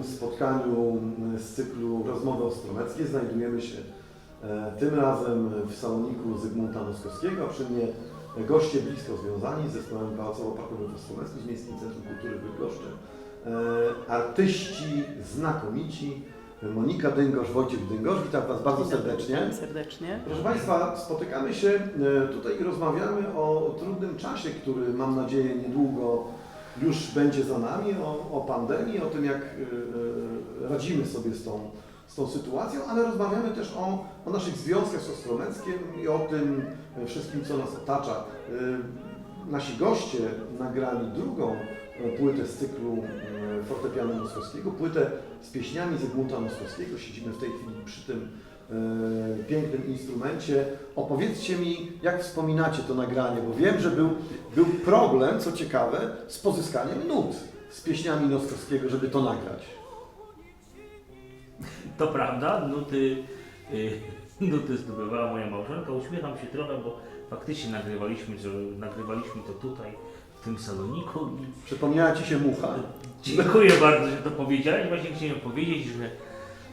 kolejnym spotkaniu z cyklu Rozmowy Ostromeckie. Znajdujemy się e, tym razem w saloniku Zygmunta Noskowskiego, a przy mnie goście blisko związani z zespołem pałacowo-parkowym w Ostromecku, z Miejskim Centrum Kultury w Bydgoszczy. E, Artyści znakomici, Monika Dyngosz, Wojciech Dyngosz. Witam Was bardzo serdecznie. Serdecznie. Proszę Państwa, spotykamy się e, tutaj i rozmawiamy o trudnym czasie, który mam nadzieję niedługo już będzie za nami, o, o pandemii, o tym jak e, e, radzimy sobie z tą, z tą sytuacją, ale rozmawiamy też o, o naszych związkach z Ostromeckiem i o tym e, wszystkim, co nas otacza. Nasi goście nagrali drugą płytę z cyklu fortepianu moskowskiego, płytę z pieśniami Zygmunta Moskowskiego. Siedzimy w tej chwili przy tym pięknym instrumencie. Opowiedzcie mi, jak wspominacie to nagranie, bo wiem, że był, był problem, co ciekawe, z pozyskaniem nut z pieśniami Noskowskiego, żeby to nagrać. To prawda, nuty, y, nuty zdobywała moja małżonka. Uśmiecham się trochę, bo faktycznie nagrywaliśmy, że nagrywaliśmy to tutaj, w tym saloniku. I Przypomniała Ci się mucha? dziękuję bardzo, że to powiedziałeś. Właśnie chciałem powiedzieć, że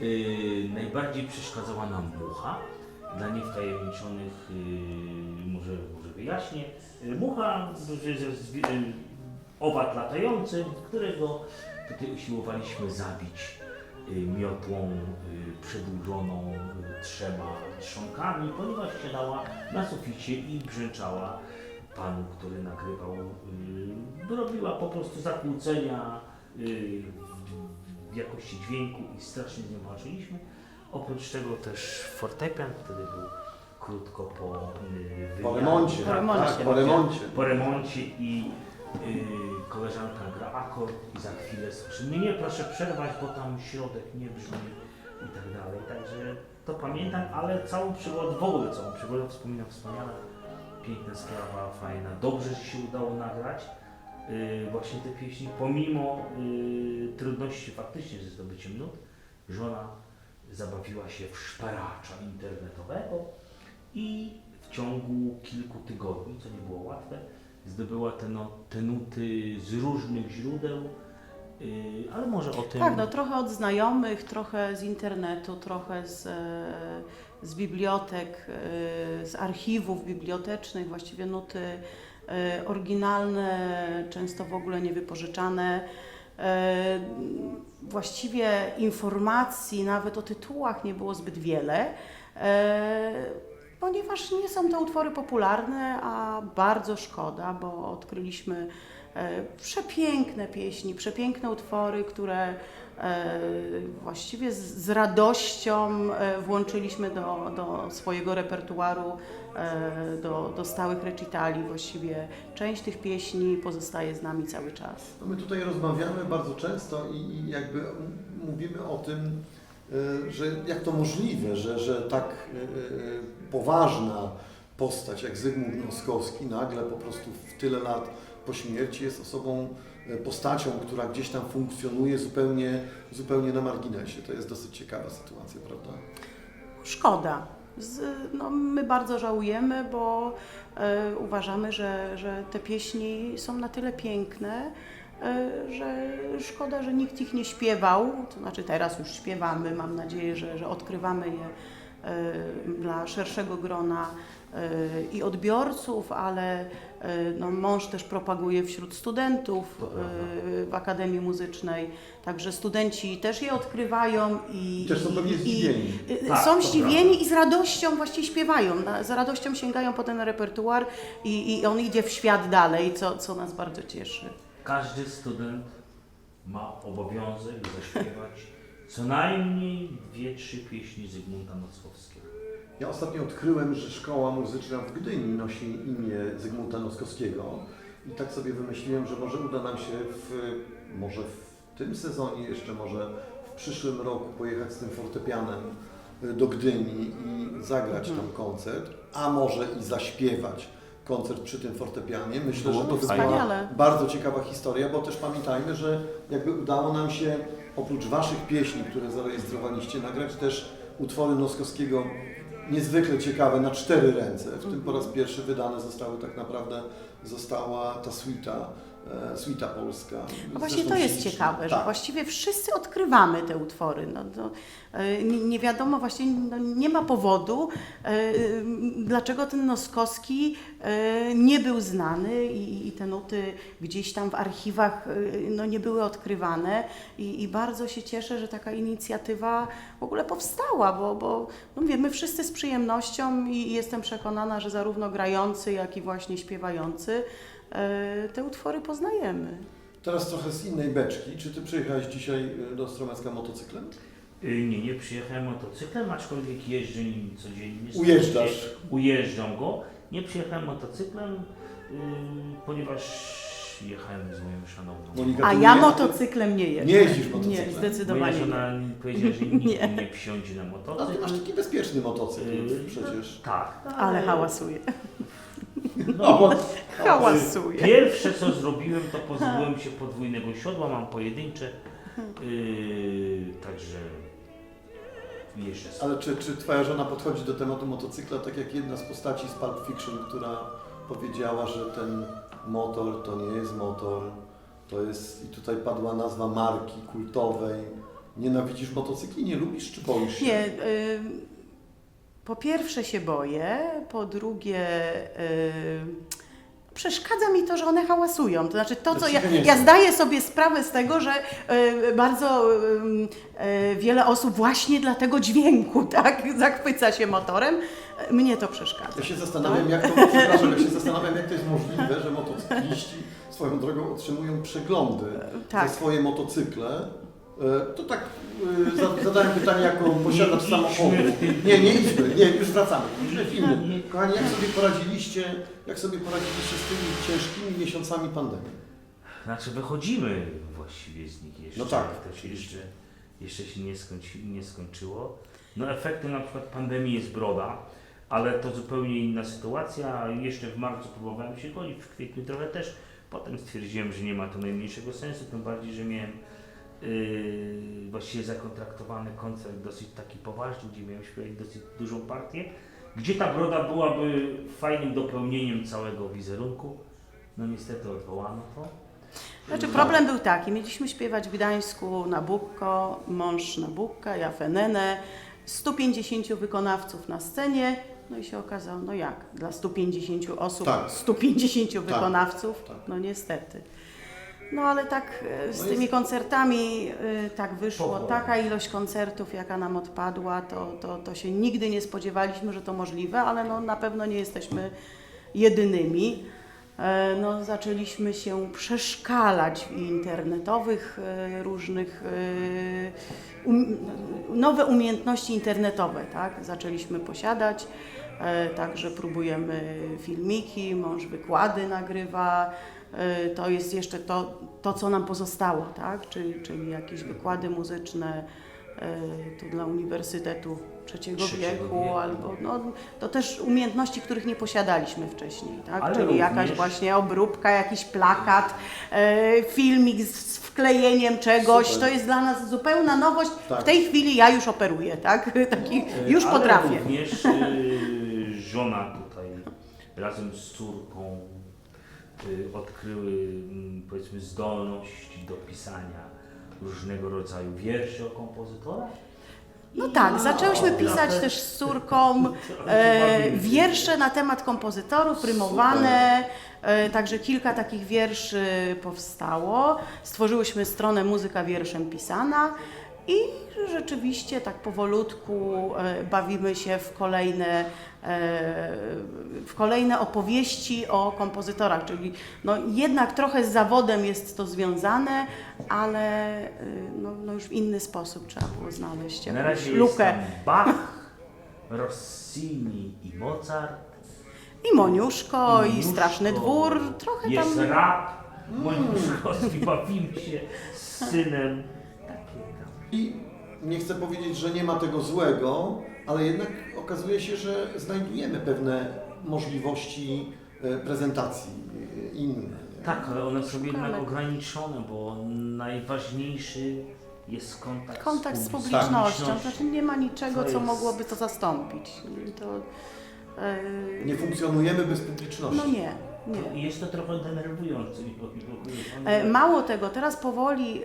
y, najbardziej przeszkadzała nam mucha. Dla niewtajemniczonych y, może, może wyjaśnię. Y, Mucha, że- że zwi- y, owad latający, którego tutaj usiłowaliśmy zabić y, miotłą y, przedłużoną y, trzema trzonkami, ponieważ siadała na suficie i brzęczała panu, który nagrywał. y, Robiła po prostu zakłócenia jakości dźwięku i strasznie z nią walczyliśmy. Oprócz tego też fortepian, który był krótko po y, Po wymianie. remoncie. Po remoncie. Tak, po remoncie. Po remoncie i y, koleżanka gra akord i za chwilę słyszy nie, nie, proszę przerwać, bo tam środek nie brzmi i tak dalej. Także to pamiętam, ale całą przygodę, w ogóle całą przygodę wspominam wspaniale. Piękna sprawa, fajna. Dobrze, że się udało nagrać właśnie te pieśni, pomimo y, trudności faktycznie ze zdobyciem nut. Żona zabawiła się w szperacza internetowego i w ciągu kilku tygodni, co nie było łatwe, zdobyła te, no, te nuty z różnych źródeł, yy, ale może o tym... Tak, no trochę od znajomych, trochę z internetu, trochę z, z bibliotek, z archiwów bibliotecznych, właściwie nuty oryginalne, często w ogóle niewypożyczane. E, Właściwie informacji nawet o tytułach nie było zbyt wiele, e, ponieważ nie są to utwory popularne, a bardzo szkoda, bo odkryliśmy e, przepiękne pieśni, przepiękne utwory, które e, właściwie z, radością e, włączyliśmy do, do swojego repertuaru, e, do, do stałych recitali. Właściwie część tych pieśni pozostaje z nami cały czas. No my tutaj rozmawiamy bardzo często i, jakby mówimy o tym, że jak to możliwe, że, że tak poważna postać jak Zygmunt Noskowski nagle po prostu w tyle lat po śmierci jest osobą, y, postacią, która gdzieś tam funkcjonuje zupełnie, zupełnie na marginesie. To jest dosyć ciekawa sytuacja, prawda? Szkoda. Z, no, my bardzo żałujemy, bo e, uważamy, że, że te pieśni są na tyle piękne, e, że szkoda, że nikt ich nie śpiewał. To znaczy teraz już śpiewamy, mam nadzieję, że, że odkrywamy je e, dla szerszego grona e, i odbiorców, ale e, no, mąż też propaguje wśród studentów e, w Akademii Muzycznej, także studenci też je odkrywają i, I też są pewnie i- i- zdziwieni. Y, Tak, Są to zdziwieni i z radością właśnie śpiewają, na- z radością sięgają po ten repertuar i, i on idzie w świat dalej, co, co nas bardzo cieszy. Każdy student ma obowiązek zaśpiewać co najmniej dwie, trzy pieśni Zygmunta Nockowskiego. Ja ostatnio odkryłem, że szkoła muzyczna w Gdyni nosi imię Zygmunta Noskowskiego i tak sobie wymyśliłem, że może uda nam się w, może w tym sezonie, jeszcze może w przyszłym roku pojechać z tym fortepianem do Gdyni i zagrać tam koncert, a może i zaśpiewać koncert przy tym fortepianie. Myślę, że to by była bardzo ciekawa historia, bo też pamiętajmy, że jakby udało nam się oprócz Waszych pieśni, które zarejestrowaliście, nagrać też utwory Noskowskiego niezwykle ciekawe na cztery ręce. W tym po raz pierwszy wydane zostały tak naprawdę, została ta suita Suita Polska. No właśnie to jest ciekawe, że Tak. właściwie wszyscy odkrywamy te utwory. No, e, nie, nie wiadomo, właśnie no, nie ma powodu, e, dlaczego ten Noskowski e, nie był znany i, i te nuty gdzieś tam w archiwach e, no, nie były odkrywane. I, I bardzo się cieszę, że taka inicjatywa w ogóle powstała, bo, bo no mówię, my wszyscy z przyjemnością i jestem przekonana, że zarówno grający, jak i właśnie śpiewający e, te utwory poznajemy. Teraz trochę z innej beczki. Czy ty przyjechałeś dzisiaj e, do Stromecka motocyklem? Y, Nie, nie przyjechałem motocyklem, aczkolwiek jeżdżę nim codziennie. Ujeżdżasz. Ujeżdżam go. Nie przyjechałem motocyklem, y, ponieważ jechałem z moją szanowną. Monika, A ty ja nie- motocyklem nie jeżdżę. Nie jeździsz Nie, motocyklem? Moja zdecydowanie nie. żona powiedziała, że nikt Nie. nie. wsiądzie na A ty motocykl. masz taki bezpieczny motocykl Y, przecież. Tak. Ale hałasuje. No, bo Hałasuje. Pierwsze co zrobiłem, to pozbyłem się podwójnego siodła, mam pojedyncze. Yy, także jeszcze sobie. Ale czy, czy twoja żona podchodzi do tematu motocykla tak jak jedna z postaci z Pulp Fiction, która powiedziała, że ten motor to nie jest motor, to jest, i tutaj padła nazwa marki kultowej. Nienawidzisz motocykli? Nie lubisz czy boisz się? Nie, y, po pierwsze się boję, po drugie y, przeszkadza mi to, że one hałasują. To znaczy to, co ja, ja zdaję sobie sprawę z tego, że y, bardzo y, y, wiele osób właśnie dla tego dźwięku tak, zachwyca się motorem. Mnie to przeszkadza. Ja się zastanawiam, jak to, przepraszam, ja się zastanawiam, jak to jest możliwe, że motocykliści swoją drogą otrzymują przeglądy Tak. za swoje motocykle. E, To tak e, za- zadałem pytanie jako posiadacz samochodu. Nie, nie idźmy, nie, już wracamy. Idźmy innym. Kochani, jak sobie poradziliście, jak sobie poradziliście z tymi ciężkimi miesiącami pandemii? Znaczy wychodzimy właściwie z nich jeszcze. No tak, To się jeszcze, jeszcze się nie, skończy, nie skończyło. No efektem na przykład pandemii jest broda, ale to zupełnie inna sytuacja. Jeszcze w marcu próbowałem się godzić, w kwietniu trochę też. Potem stwierdziłem, że nie ma to najmniejszego sensu, tym bardziej, że miałem yy, właściwie zakontraktowany koncert dosyć taki poważny, gdzie miałem śpiewać dosyć dużą partię, gdzie ta broda byłaby fajnym dopełnieniem całego wizerunku. No niestety odwołano to. Znaczy problem był taki, mieliśmy śpiewać w Gdańsku Nabucco, mąż Nabucca, ja Fenenę, 150 wykonawców na scenie, no i się okazało, no jak, dla 150 osób, Tak. 150 wykonawców, tak. no niestety. No ale tak e, z No tymi jest- koncertami e, tak wyszło, Powoli. taka ilość koncertów, jaka nam odpadła, to, to, to się nigdy nie spodziewaliśmy, że to możliwe, ale no, na pewno nie jesteśmy jedynymi. E, No, zaczęliśmy się przeszkalać w internetowych e, różnych e, um, nowe umiejętności internetowe, tak? Zaczęliśmy posiadać. E, Także próbujemy filmiki, mąż wykłady nagrywa. E, To jest jeszcze to, to co nam pozostało, tak? Czyli, czyli jakieś wykłady muzyczne e, tu dla Uniwersytetu Trzeciego, Trzeciego wieku, wieku. albo no, to też umiejętności, których nie posiadaliśmy wcześniej, tak? Ale Czyli jakaś również- właśnie obróbka, jakiś plakat, e, filmik z, wklejeniem czegoś. Super. To jest dla nas zupełna nowość. Tak. W tej chwili ja już operuję, tak? Taki, już Ale potrafię. również y, żona tutaj razem z córką y, odkryły mm, powiedzmy zdolność do pisania różnego rodzaju wierszy o kompozytorach. No tak, zaczęłyśmy pisać też z córką e, wiersze na temat kompozytorów, rymowane, e, także kilka takich wierszy powstało. Stworzyłyśmy stronę Muzyka Wierszem Pisana i rzeczywiście tak powolutku e, bawimy się w kolejne, e, w kolejne opowieści o kompozytorach, czyli no jednak trochę z zawodem jest to związane, ale e, no, no już w inny sposób trzeba było znaleźć Na jakąś razie jest lukę. tam Bach, Rossini i Mozart. I Moniuszko, i, Moniuszko, Straszny Dwór, trochę Jest tam... rap, Moniuszkowski, bawimy się z synem. Takie. I nie chcę powiedzieć, że nie ma tego złego, ale jednak okazuje się, że znajdujemy pewne możliwości e, prezentacji e, inne. nie? Tak, ale one są jednak ograniczone, bo najważniejszy jest kontakt, Kontakt z publi- publicznością, publicznością. znaczy nie ma niczego, co jest- mogłoby to zastąpić. To, e, Nie funkcjonujemy bez publiczności. no nie, nie. I Jest to trochę denerwujące. E, Mało tego, teraz powoli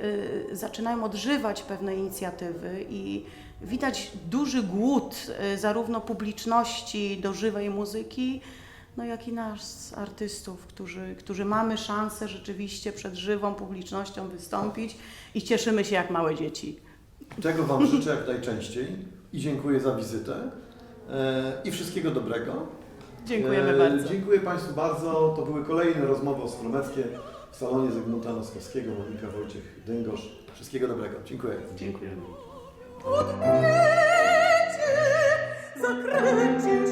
y, zaczynają odżywać pewne inicjatywy i widać duży głód y, zarówno publiczności do żywej muzyki, no jak i nas, artystów, którzy, którzy mamy szansę rzeczywiście przed żywą publicznością wystąpić i cieszymy się jak małe dzieci. Czego Wam życzę jak najczęściej i dziękuję za wizytę e, i wszystkiego dobrego. Dziękujemy E, bardzo. Dziękuję Państwu bardzo. To były kolejne rozmowy ostromeckie w salonie Zygmunta Noskowskiego, Monika Wojciech Dyngosz. Wszystkiego dobrego. Dziękuję. Dziękujemy. Odkrycie, zakręcie